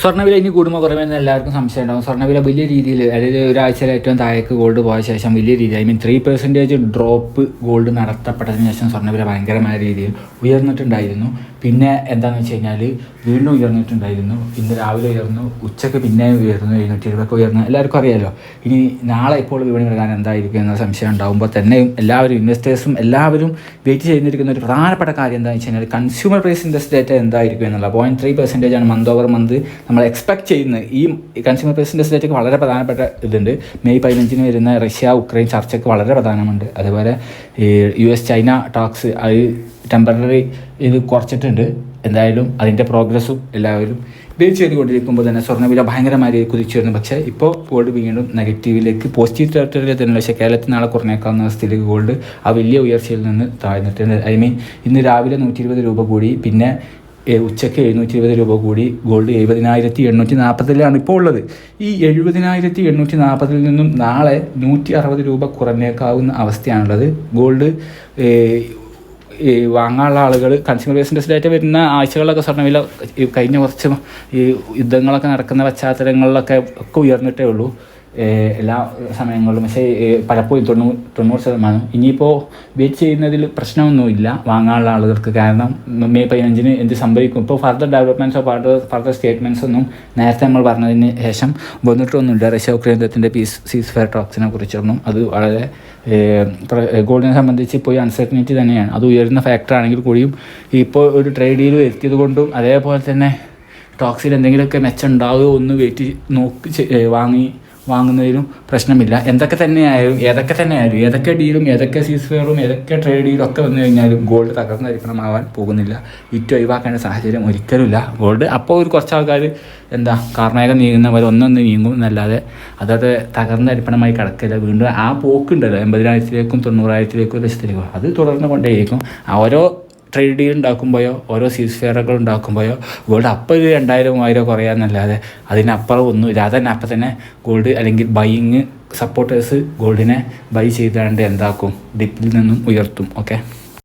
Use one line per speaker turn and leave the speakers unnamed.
സ്വർണവില ഇനി കൂടുമ്പോൾ കുറയുമെന്ന് എല്ലാവർക്കും സംശയം ഉണ്ടാവും. സ്വർണവില വലിയ രീതിയിൽ അതായത് ഒരാഴ്ചയിൽ ഏറ്റവും താഴേക്ക് ഗോൾഡ് പോയ ശേഷം വലിയ രീതിയിൽ I mean three percentage drop gold നടത്തപ്പെട്ടതിന് ശേഷം സ്വർണവില ഭയങ്കരമായ രീതിയിൽ ഉയർന്നിട്ടുണ്ടായിരുന്നു. പിന്നെ എന്താണെന്ന് വെച്ച് കഴിഞ്ഞാൽ വീണ്ടും ഉയർന്നിട്ടുണ്ടായിരുന്നു. ഇന്ന് രാവിലെ ഉയർന്നു ഉച്ചയ്ക്ക് പിന്നെ ഉയർന്നു എഴുന്നൂറ്റി എഴുപതൊക്കെ ഉയർന്നു. എല്ലാവർക്കും അറിയാലോ. ഇനി നാളെ ഇപ്പോൾ വിപണി പ്രകാരം എന്തായിരിക്കും എന്ന സംശയം ഉണ്ടാകുമ്പോൾ തന്നെയും എല്ലാവരും ഇൻവെസ്റ്റേഴ്സും എല്ലാവരും വെയിറ്റ് ചെയ്തിരിക്കുന്ന ഒരു പ്രധാനപ്പെട്ട കാര്യം എന്താണെന്ന് വെച്ച് കഴിഞ്ഞാൽ കൺസ്യൂമർ പ്രൈസ് ഇൻഡെക്സ് ഡേറ്റ എന്തായിരിക്കും എന്നുള്ള പോയിന്റ് ത്രീ പെർസെന്റേജ് ആണ് മന്ത് ഓവർ മന്ത് നമ്മൾ എക്സ്പെക്ട് ചെയ്യുന്നത് ഈ കൺസ്യൂമർ പ്രൈസ് ഇൻഡെക്സ് ഡേറ്റയ്ക്ക് വളരെ പ്രധാനപ്പെട്ട ഇതുണ്ട്. മെയ് പതിനഞ്ചിന് വരുന്ന റഷ്യ ഉക്രൈൻ ചർച്ചയ്ക്ക് വളരെ പ്രധാനമുണ്ട്. അതുപോലെ യു എസ് ചൈന ടോക്സ് അത് ടെമ്പററി ഇത് കുറച്ചിട്ടുണ്ട്. എന്തായാലും അതിന്റെ പ്രോഗ്രസ്സും എല്ലാവരും ബേസ് ചെയ്തുകൊണ്ടിരിക്കുമ്പോൾ തന്നെ സ്വർണവില ഭയങ്കരമായി കുതിച്ചു വരുന്നു പക്ഷേ ഇപ്പോൾ ഗോൾഡ് വീണ്ടും നെഗറ്റീവിലേക്ക് പോസിറ്റീവ് ടെറിട്ടറിയിൽ തന്നെ പക്ഷേ കേരളത്തിൽ നാളെ കുറഞ്ഞേക്കാവുന്ന സ്ഥിതിക്ക് ഗോൾഡ് ആ വലിയ ഉയർച്ചയിൽ നിന്ന് താഴ്ന്നിട്ടുണ്ട്. ഐ മീൻ ഇന്ന് രാവിലെ നൂറ്റി ഇരുപത് രൂപ കൂടി പിന്നെ ഉച്ചയ്ക്ക് എഴുന്നൂറ്റി ഇരുപത് രൂപ കൂടി ഗോൾഡ് എഴുപതിനായിരത്തി എണ്ണൂറ്റി നാൽപ്പതിലാണ് ഇപ്പോൾ ഉള്ളത്. ഈ എഴുപതിനായിരത്തി എണ്ണൂറ്റി നാൽപ്പതിൽ നിന്നും നാളെ നൂറ്റി അറുപത് രൂപ കുറഞ്ഞേക്കാവുന്ന അവസ്ഥയാണുള്ളത്. ഗോൾഡ് ഈ വാങ്ങാനുള്ള ആളുകൾ കൺസ്യൂമർ ബേസ് ഇൻഡസ്ട്രിയായിട്ട് വരുന്ന ആഴ്ചകളിലൊക്കെ സ്വർണവില ഈ കഴിഞ്ഞ കുറച്ച് ഈ യുദ്ധങ്ങളൊക്കെ നടക്കുന്ന പശ്ചാത്തലങ്ങളിലൊക്കെ ഒക്കെ ഉയർന്നിട്ടേ ഉള്ളൂ. എല്ലാ സമയങ്ങളിലും പക്ഷേ പലപ്പോഴും തൊണ്ണൂറ് തൊണ്ണൂറ് ശതമാനം. ഇനിയിപ്പോൾ വെയിറ്റ് ചെയ്യുന്നതിൽ പ്രശ്നമൊന്നുമില്ല. വാങ്ങാനുള്ള ആളുകൾക്ക് കാരണം മെയ് പതിനഞ്ചിന് എന്ത് സംഭവിക്കും? ഇപ്പോൾ ഫർദർ ഡെവലപ്മെന്റ്സോ ഫർദർ ഫർദർ സ്റ്റേറ്റ്മെന്റ്സ് ഒന്നും നേരത്തെ നമ്മൾ പറഞ്ഞതിന് ശേഷം വന്നിട്ടൊന്നുമില്ല. റഷ്യ ഉക്രൈൻ യുദ്ധത്തിന്റെ പീസ് സീസ് ഫെയർ ടോക്സിനെ കുറിച്ചൊന്നും. അത് വളരെ ഗോൾഡിനെ സംബന്ധിച്ച് ഇപ്പോൾ അൺസർട്ടനിറ്റി തന്നെയാണ്. അത് ഉയരുന്ന ഫാക്ടർ ആണെങ്കിൽ കൂടിയും ഇപ്പോൾ ഒരു ട്രേഡ് ഡീൽ എത്തിയത് കൊണ്ടും അതേപോലെ തന്നെ ടോക്സിൽ എന്തെങ്കിലുമൊക്കെ മെച്ചം ഉണ്ടാവുമോ ഒന്ന് വെയിറ്റ് നോക്കി വാങ്ങി വാങ്ങുന്നതിലും പ്രശ്നമില്ല. എന്തൊക്കെ തന്നെയായാലും ഏതൊക്കെ തന്നെയായാലും ഏതൊക്കെ ഡീലും ഏതൊക്കെ സീസ് ഫെയറും ഏതൊക്കെ ട്രേഡ് ഡീലും ഒക്കെ വന്നു കഴിഞ്ഞാലും ഗോൾഡ് തകർന്നരിപ്പണമാവാൻ പോകുന്നില്ല. വിറ്റ് ഒഴിവാക്കേണ്ട സാഹചര്യം ഒരിക്കലുമില്ല. ഗോൾഡ് അപ്പോൾ ഒരു കുറച്ച് ആൾക്കാർ എന്താ കാർണേകം നീങ്ങുന്നവർ ഒന്നൊന്ന് നീങ്ങും എന്നല്ലാതെ അതത് തകർന്നരിപ്പണമായി കിടക്കില്ല വീണ്ടും ആ പോക്കുണ്ടല്ലോ എൺപതിനായിരത്തിലേക്കും തൊണ്ണൂറായിരത്തിലേക്കും ലക്ഷത്തിലേക്കും. അത് തുടർന്ന് കൊണ്ടേയിരിക്കും. ഓരോ ട്രേഡ് ഡീൽ ഉണ്ടാക്കുമ്പോഴോ ഓരോ സീസ് ഫെയറുകൾ ഉണ്ടാക്കുമ്പോഴോ ഗോൾഡ് അപ്പോൾ ഒരു രണ്ടായിരം മൂവായിരം കുറയാന്നല്ലാതെ അതിനപ്പുറം ഒന്നും ഇല്ല. അതന്നെ അപ്പം തന്നെ ഗോൾഡ് അല്ലെങ്കിൽ ബൈയിങ് സപ്പോർട്ടേഴ്സ് ഗോൾഡിനെ ബൈ ചെയ്താണ്ട് എന്താക്കും? ഡിപ്പിൽ നിന്നും ഉയർത്തും. ഓക്കെ